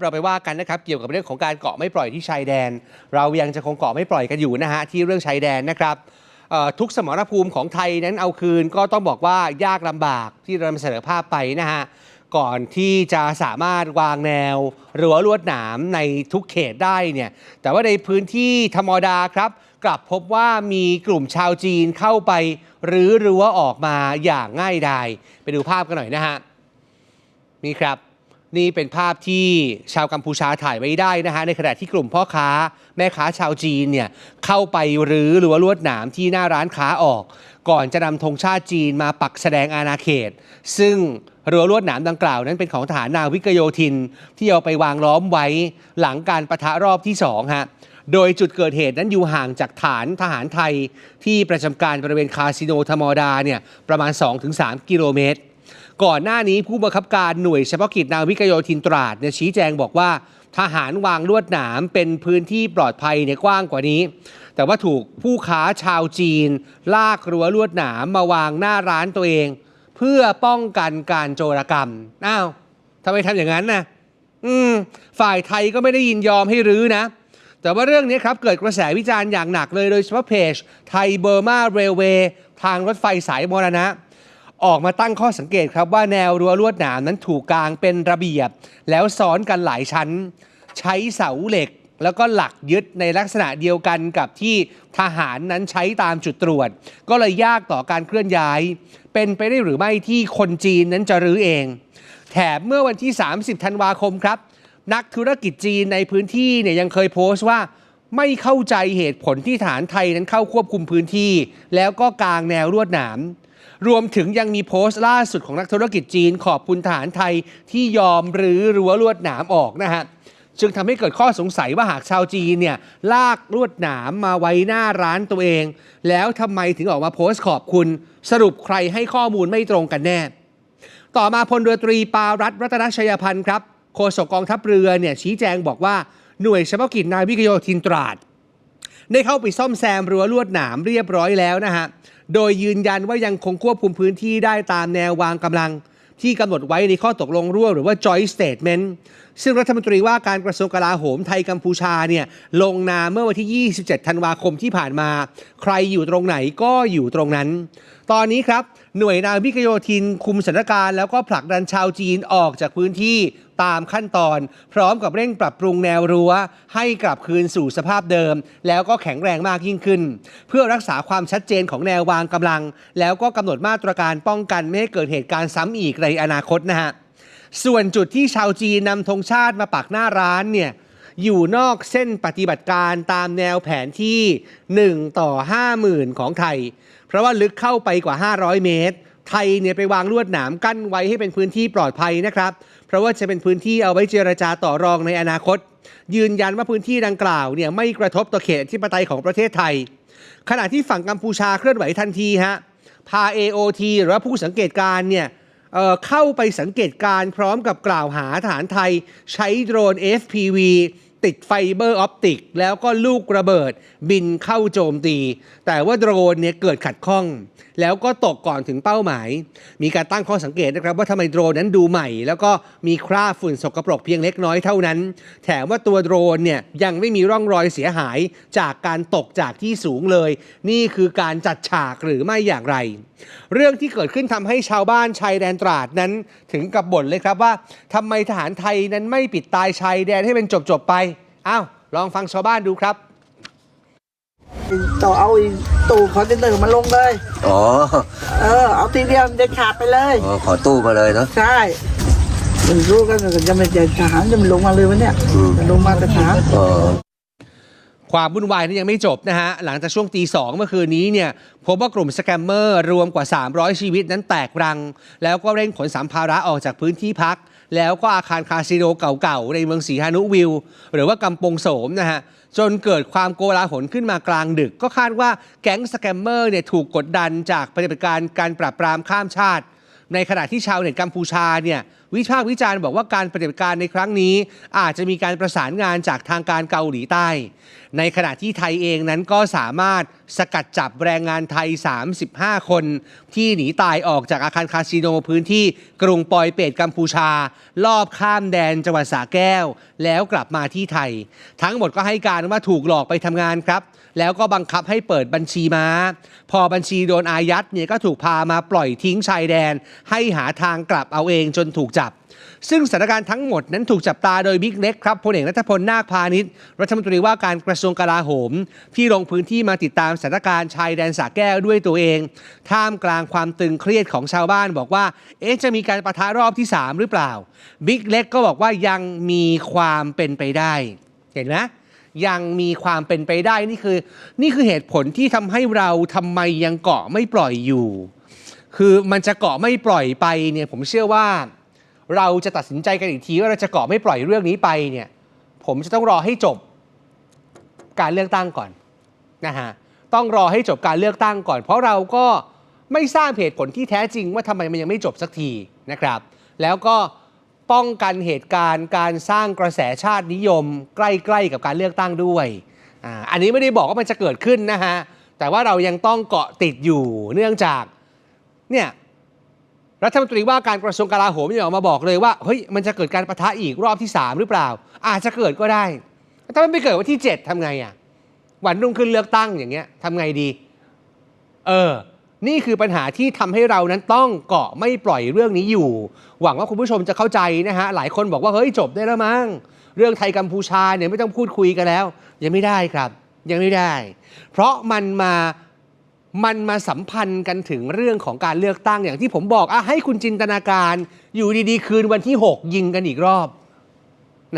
เราไปว่ากันนะครับเกี่ยวกับเรื่องของการเกาะไม่ปล่อยที่ชายแดน เรายังจะคงเกาะไม่ปล่อยกันอยู่นะฮะที่เรื่องชายแดนนะครับทุกสมรภูมิของไทยนั้นเอาคืนก็ต้องบอกว่ายากลำบากที่เราเสนอภาพไปนะฮะก่อนที่จะสามารถวางแนวรั้วลวดหนามในทุกเขตได้เนี่ยแต่ว่าในพื้นที่ธรรมดาครับ กลับพบว่ามีกลุ่มชาวจีนเข้าไปรื้อรั้วออกมาอย่างง่ายดายไปดูภาพกันหน่อยนะฮะนี่ครับ นี่เป็นภาพที่ชาวกัมพูชาถ่ายไว้ได้นะฮะในขณะที่กลุ่มพ่อค้า แม่ค้าชาวจีนเนี่ยเข้าไปรื้อหรือว่าลวดหนามที่หน้าร้านค้าออก ก่อนจะนำธงชาติจีนมาปักแสดงอาณาเขต ซึ่งรั้วลวดหนามดังกล่าวนั้นเป็นของทหารนาวิกโยธิน ที่เอาไปวางล้อมไว้หลังการประทะรอบที่สองฮะโดยจุดเกิดเหตุนั้นอยู่ห่างจากฐานทหารไทยที่ประจำการบริเวณคาสิโนธรรมดาเนี่ยประมาณ 2-3 กิโลเมตร ก่อนหน้านี้ผู้บังคับการหน่วยเฉพาะกิจนาวิกโยธินตราดเนี่ยชี้แจงบอกว่า ทหารวางลวดหนามเป็นพื้นที่ปลอดภัยเนี่ยกว้างกว่านี้ แต่ว่าถูกผู้ค้าชาวจีน ลากรั้วลวดหนามมาวางหน้าร้านตัวเอง เพื่อป้องกันการโจรกรรมอ้าวทำไมทำอย่างนั้นนะอืม ฝ่ายไทยก็ไม่ได้ยินยอมให้รื้อนะ แต่ว่าเรื่องนี้ครับ เกิดกระแสวิจารณ์อย่างหนักเลยโดยเฉพาะเพจไทยเบอร์มาเรลเวย์ทางรถไฟสายมรณะ ออกมาตั้งข้อสังเกตครับว่าแนวรั้วลวดหนามนั้นถูกกางเป็นระเบียบ แล้วซ้อนกันหลายชั้น ใช้เสาเหล็ก แล้วก็หลักยึดในลักษณะเดียวกันกับที่ทหารนั้นใช้ตามจุดตรวจ ก็เลยยากต่อการเคลื่อนย้าย เป็นไปได้หรือไม่ที่คนจีนนั้นจะรื้อเอง แถมเมื่อวันที่ 30 ธันวาคมครับ นักธุรกิจจีนในพื้นที่เนี่ยยังเคยโพสต์ว่าไม่เข้าใจเหตุผลที่ฐานไทยนั้นเข้าควบคุมพื้นที่ แล้วก็กางแนวลวดหนาม รวมถึงยังมีโพสต์ล่าสุดของนักธุรกิจจีนขอบคุณฐานไทยที่ยอมรื้อรั้วลวดหนามออกนะฮะจึงทำให้เกิดข้อสงสัยว่าหากชาวจีนเนี่ยลากลวดหนามมาไว้หน้าร้านตัวเอง แล้วทำไมถึงออกมาโพสต์ขอบคุณ สรุปใครให้ข้อมูลไม่ตรงกันแน่ ต่อมาพลเรือตรีปารัตรัตนชัยพันธ์ครับโฆษกกองทัพเรือเนี่ยชี้แจงบอกว่าหน่วยเฉพาะกิจนาวิกโยธินตราด ได้เข้าไปซ่อมแซมรั้วลวดหนามเรียบร้อยแล้วนะฮะ โดยยืนยันว่ายังคงควบคุมพื้นที่ได้ตามแนววางกำลัง ที่กำหนดไว้ในข้อตกลงร่วมหรือว่า joint statement ซึ่งรัฐมนตรีว่าการกระทรวงกลาโหมไทยกัมพูชาเนี่ยลงนามเมื่อวันที่ 27 ธันวาคมที่ผ่านมา ใครอยู่ตรงไหนก็อยู่ตรงนั้น ตอนนี้ครับ หน่วยนาวิกโยธินคุมสถานการณ์แล้วก็ผลักดันชาวจีนออกจากพื้นที่ตามขั้นตอน พร้อมกับเร่งปรับปรุงแนวรั้ว ให้กลับคืนสู่สภาพเดิม แล้วก็แข็งแรงมากยิ่งขึ้น เพื่อรักษาความชัดเจนของแนววางกำลัง แล้วก็กำหนดมาตรการป้องกันไม่ให้เกิดเหตุการณ์ซ้ำอีกในอนาคตนะฮะ ส่วนจุดที่ชาวจีนนำธงชาติมาปักหน้าร้านเนี่ยอยู่นอกเส้นปฏิบัติการตามแนวแผนที่ 1 ต่อ 50,000 ของไทย เพราะว่าลึกเข้าไปกว่า 500 เมตร ไทยเนี่ยไปวางลวดหนามกั้นไว้ให้เป็นพื้นที่ปลอดภัยนะครับ เพราะว่าจะเป็นพื้นที่เอาไว้เจรจาต่อรองในอนาคต ยืนยันว่าพื้นที่ดังกล่าวเนี่ยไม่กระทบต่อเขตอธิปไตยของประเทศไทย ขณะที่ฝั่งกัมพูชาเคลื่อนไหวทันทีฮะพา AOT หรือว่าผู้สังเกตการณ์เนี่ย เข้าไปสังเกตการณ์พร้อมกับกล่าวหาฐานไทย ใช้โดรน FPV ติดไฟเบอร์ออปติก แล้วก็ลูกระเบิดบินเข้าโจมตี แต่ว่าโดรนเนี่ยเกิดขัดข้อง แล้วก็ตกก่อนถึงเป้าหมาย มีการตั้งข้อสังเกตนะครับว่าทำไมโดรนนั้นดูใหม่ แล้วก็มีคราบฝุ่นสกปรกเพียงเล็กน้อยเท่านั้น แถมว่าตัวโดรนเนี่ยยังไม่มีร่องรอยเสียหายจากการตกจากที่สูงเลย นี่คือการจัดฉากหรือไม่อย่างไร เรื่องที่เกิดขึ้นทำให้ชาวบ้านชายแดนตราดนั้นถึงกับบ่นเลยครับว่าทำไมทหารไทยนั้นไม่ปิดตายชายแดนให้เป็นจบๆไป อ้าวลองฟังชาวบ้านดูครับ ต่อเอาอีตู้คอนเทนเนอร์มาลงเลย อ๋อ เออ เอาทีเดียวเด็ดขาดไปเลยอ๋อ ขอตู้มาเลยเนาะ ใช่มันรู้กันแต่จะไม่จะทหารจะมันลงมาเลยวะเนี่ยอืมจะลงมาแต่ทหารอ๋อความวุ่นวายนี่ยังไม่จบนะฮะ หลังจากช่วงตีสองเมื่อคืนนี้เนี่ยพบว่ากลุ่มสแกมเมอร์รวมกว่า 300 ชีวิตนั้นแตกรัง แล้วก็เร่งขนสัมภาระออกจากพื้นที่พัก แล้วก็อาคารคาสิโนเก่าๆ ในเมืองสีฮานุวิว หรือว่ากำปงโสมนะฮะ จนเกิดความโกลาหลขึ้นมากลางดึก ก็คาดว่าแก๊งสแกมเมอร์เนี่ยถูกกดดันจากปฏิบัติการการปราบปรามข้ามชาติ ในขณะที่ชาวเน็ตกัมพูชาเนี่ยวิพากษ์วิจารณ์บอกว่าการปฏิบัติการในครั้งนี้ อาจจะมีการประสานงานจากทางการเกาหลีใต้ ในขณะที่ไทยเองนั้นก็สามารถสกัดจับแรงงานไทย 35 คน ที่หนีตายออกจากอาคารคาสิโนพื้นที่กรุงปอยเปตกัมพูชา ลอบข้ามแดนจังหวัดสระแก้ว แล้วกลับมาที่ไทย ทั้งหมดก็ให้การว่าถูกหลอกไปทำงานครับ แล้วก็บังคับให้เปิดบัญชีม้า พอบัญชีโดนอายัดเนี่ยก็ถูกพามาปล่อยทิ้งชายแดน ให้หาทางกลับเอาเองจนถูกจับ ซึ่งสถานการณ์ทั้งหมดนั้นถูกจับตาโดยบิ๊กเล็กครับพลเอกนัทพลนาคพาณิชย์รัฐมนตรีว่าการกระทรวงกลาโหม ที่ลงพื้นที่มาติดตามสถานการณ์ชายแดนสระแก้วด้วยตัวเอง ท่ามกลางความตึงเครียดของชาวบ้านบอกว่า เอ๊ะจะมีการประทะรอบที่ 3 หรือเปล่าบิ๊กเล็กก็บอกว่ายังมีความเป็นไปได้ เห็นไหมยังมีความเป็นไปได้นี่คือ นี่คือเหตุผลที่ทำให้เราทำไมยังเกาะไม่ปล่อยอยู่ คือมันจะเกาะไม่ปล่อยไปเนี่ยผมเชื่อว่า เราจะตัดสินใจกันอีกทีว่าเราจะเกาะไม่ปล่อยเรื่องนี้ไปเนี่ย ผมจะต้องรอให้จบการเลือกตั้งก่อนนะฮะต้องรอให้จบการเลือกตั้งก่อน เพราะเราก็ไม่ทราบเหตุผลที่แท้จริงว่าทำไมมันยังไม่จบสักทีนะครับ แล้วก็ป้องกันเหตุการณ์การสร้างกระแสชาตินิยม ใกล้ๆกับการเลือกตั้งด้วยออันนี้ไม่ได้บอกว่ามันจะเกิดขึ้นนะฮะแต่ว่าเรายังต้องเกาะติดอยู่เนื่องจากเนี่ย รัฐมนตรีว่าการกระทรวงกลาโหมยังออกมาบอกเลยว่าเฮ้ยมันจะเกิดการประทะอีกรอบที่ 3 หรือเปล่า อาจจะเกิดก็ได้ ถ้ามันไม่เกิดวันที่ 7ทำไงอะวันรุ่งขึ้นเลือกตั้งอย่างเงี้ยทำไงดี เออ นี่คือปัญหาที่ทำให้เรานั้นต้องเกาะไม่ปล่อยเรื่องนี้อยู่ หวังว่าคุณผู้ชมจะเข้าใจนะฮะหลายคนบอกว่าเฮ้ยจบได้แล้วมั้งเรื่องไทยกัมพูชาเนี่ยไม่ต้องพูดคุยกันแล้ว ยังไม่ได้ครับ ยังไม่ได้ เพราะมันมา มันมาสัมพันธ์กันถึงเรื่องของการเลือกตั้งอย่างที่ผมบอกอะให้คุณจินตนาการอยู่ดีๆ คืนวันที่ 6 ยิงกันอีกรอบ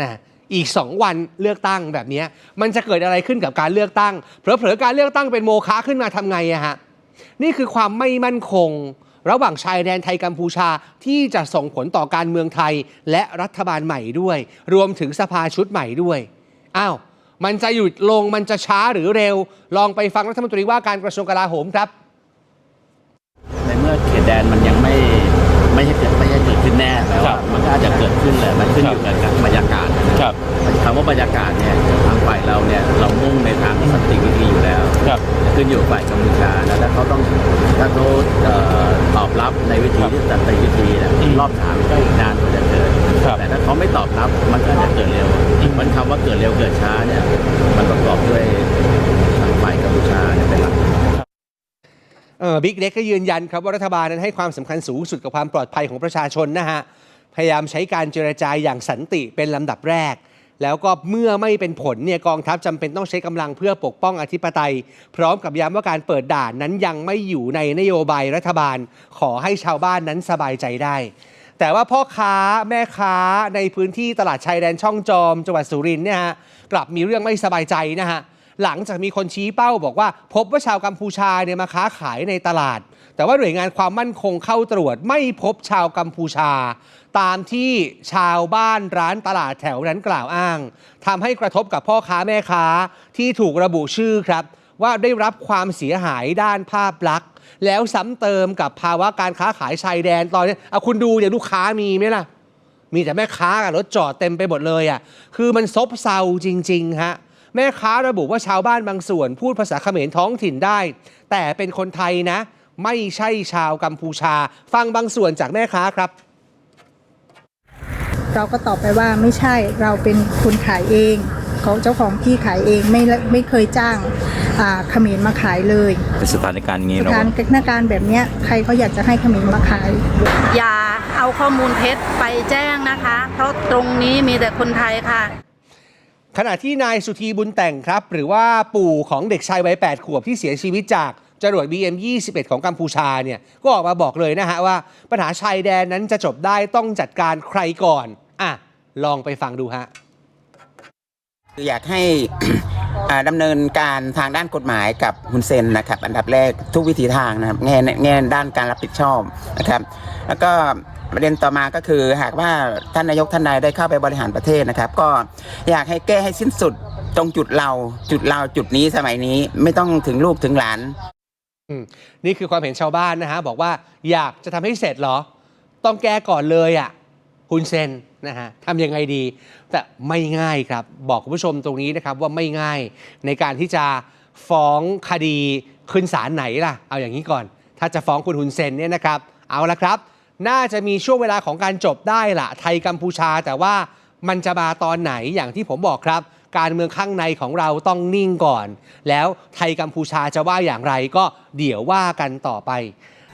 นะอีก 2 วันเลือกตั้งแบบนี้มันจะเกิดอะไรขึ้นกับการเลือกตั้งเผลอๆการเลือกตั้งเป็นโมฆะขึ้นมาทำไงอะฮะนี่คือความไม่มั่นคง ระหว่างชายแดนไทยกัมพูชาที่จะส่งผลต่อการเมืองไทย และรัฐบาลใหม่ด้วย รวมถึงสภาชุดใหม่ด้วยอ้าว มันจะหยุดลงมันจะช้าหรือเร็ว ลองไปฟังรัฐมนตรีว่าการกระทรวงกลาโหมครับ ในเมื่อเขตแดนมันยังไม่ไม่ใช่เกิดไม่ใช่เกิดขึ้นแน่แปลครัว่าบมันก็อาจจะเกิดขึ้นเลยมันขึ้นอยู่กับบรรยากาศนะครับคำว่าบรรยากาศเนี่ยทางฝ่ายเราเนี่ยเรามุ่งในทางสันติวิธีอยู่แล้วครับขึ้นอยู่กับฝ่ายกัมพูชานะแล้วเขาต้องถ้าเขาเอ่อตอบรับในวิธีครับที่สันติวิธีนะอืมรอบสามก็อีกนานกว่าจะเกิด ครับแต่ถ้าเขาไม่ตอบรับมันก็จะเกิดเร็วมันคำว่าเกิดเร็วเกิดช้าเนี่ย มันประกอบด้วยทางฝ่ายกัมพูชาเนี่ยเป็นหลักเออบิ๊กเล็กก็ยืนยันครับว่ารัฐบาลนั้นให้ความสำคัญสูงสุดกับความปลอดภัยของประชาชนนะฮะ พยายามใช้การเจรจาอย่างสันติเป็นลำดับแรก แล้วก็เมื่อไม่เป็นผลเนี่ยกองทัพจำเป็นต้องใช้กำลังเพื่อปกป้องอธิปไตย พร้อมกับย้ำว่าการเปิดด่านนั้นยังไม่อยู่ในนโยบายรัฐบาล ขอให้ชาวบ้านนั้นสบายใจได้ แต่ว่าพ่อค้าแม่ค้าในพื้นที่ตลาดชายแดนช่องจอมจังหวัดสุรินทร์เนี่ยฮะกลับมีเรื่องไม่สบายใจนะฮะหลังจากมีคนชี้เป้าบอกว่า พบว่าชาวกัมพูชาเนี่ยมาค้าขายในตลาด แต่ว่าหน่วยงานความมั่นคงเข้าตรวจไม่พบชาวกัมพูชา ตามที่ชาวบ้านร้านตลาดแถวนั้นกล่าวอ้างทำให้กระทบกับพ่อค้าแม่ค้าที่ถูกระบุชื่อครับ ว่าได้รับความเสียหายด้านภาพลักษณ์ แล้วซ้ำเติมกับภาวะการค้าขายชายแดนตอนนี้เอาคุณดูเนี่ยลูกค้ามีไหมล่ะ มีแต่แม่ค้ากับรถจอดเต็มไปหมดเลยอะคือมันซบเซาจริง ๆ ฮะ แม่ค้าระบุว่าชาวบ้านบางส่วน พูดภาษาเขมรท้องถิ่นได้ แต่เป็นคนไทยนะ ไม่ใช่ชาวกัมพูชา ฟังบางส่วนจากแม่ค้าครับเราก็ตอบไปว่าไม่ใช่เราเป็นคนขายเองเขาเจ้าของที่ขายเองไม่ไม่เคยจ้าง อ่าเขมรมาขายเลยเป็นสถานการณ์งี้สเนาะถานการณ์แบบเนี้ยใครเขาอยากจะให้เขมรมาขาย อย่าเอาข้อมูลเท็จไปแจ้งนะคะ เพราะตรงนี้มีแต่คนไทยค่ะ ขณะที่นายสุธีบุญแต่งครับ หรือว่าปู่ของเด็กชายวัย 8 ขวบที่เสียชีวิตจากจรวด BM 21 ของกัมพูชาเนี่ยก็ออกมาบอกเลยนะฮะว่า ปัญหาชายแดนนั้นจะจบได้ต้องจัดการใครก่อน อะ ลองไปฟังดูฮะคืออยากให้อ่า ดำเนินการทางด้านกฎหมายกับฮุนเซนนะครับ อันดับแรกทุกวิธีทางนะครับแง่แง่ด้านการรับผิดชอบนะครับ แล้วก็ประเด็นต่อมาก็คือหากว่าท่านนายกท่านใดได้เข้าไปบริหารประเทศนะครับ ก็อยากให้แก้ให้สิ้นสุดตรงจุดเราจุดเราจุดนี้สมัยนี้ไม่ต้องถึงลูกถึงหลานนี่คือความเห็นชาวบ้านนะฮะบอกว่าอยากจะทำให้เสร็จเหรอ ต้องแก้ก่อนเลยอะ่ะฮุนเซน นะฮะทำยังไงดี แต่ไม่ง่ายครับ บอกคุณผู้ชมตรงนี้นะครับว่าไม่ง่ายในการที่จะฟ้องคดีขึ้นศาลไหนล่ะ เอาอย่างนี้ก่อน ถ้าจะฟ้องคุณฮุนเซนเนี่ยนะครับ เอาละครับ น่าจะมีช่วงเวลาของการจบได้ละไทยกัมพูชาแต่ว่ามันจะมาตอนไหนอย่างที่ผมบอกครับ การเมืองข้างในของเราต้องนิ่งก่อน แล้วไทยกัมพูชาจะว่าอย่างไรก็เดี๋ยวว่ากันต่อไป